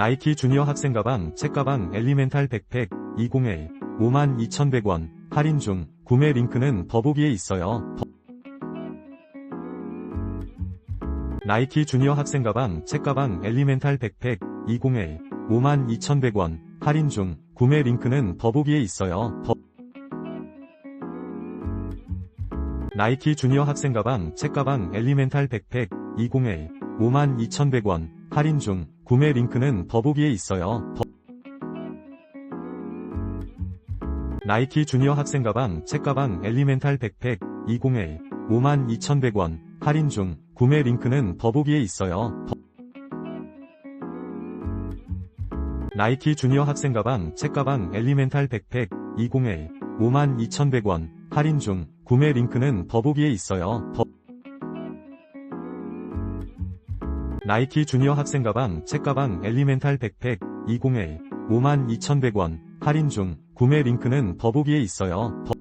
나이키 주니어 학생 가방, 책 가방, 엘리멘탈 백팩, 201, 52,100원, 할인 중, 구매 링크는 더보기에 있어요. 더- 나이키 주니어 학생 가방, 책 가방, 엘리멘탈 백팩, 201, 52,100원, 할인 중, 구매 링크는 더보기에 있어요. 더- 나이키 주니어 학생 가방, 책 가방, 엘리멘탈 백팩, 201, 52,100원, 할인 중, 구매 링크는 더보기에 있어요. 더- 나이키 주니어 학생 가방, 책 가방, 엘리멘탈 백팩, 201, 52,100원, 할인 중, 구매 링크는 더보기에 있어요. 더- 나이키 주니어 학생 가방, 책 가방, 엘리멘탈 백팩, 201, 52,100원, 할인 중, 구매 링크는 더보기에 있어요. 더- 나이키 주니어 학생 가방, 책 가방, 엘리멘탈 백팩, 201, 52,100원, 할인 중, 구매 링크는 더보기에 있어요. 더-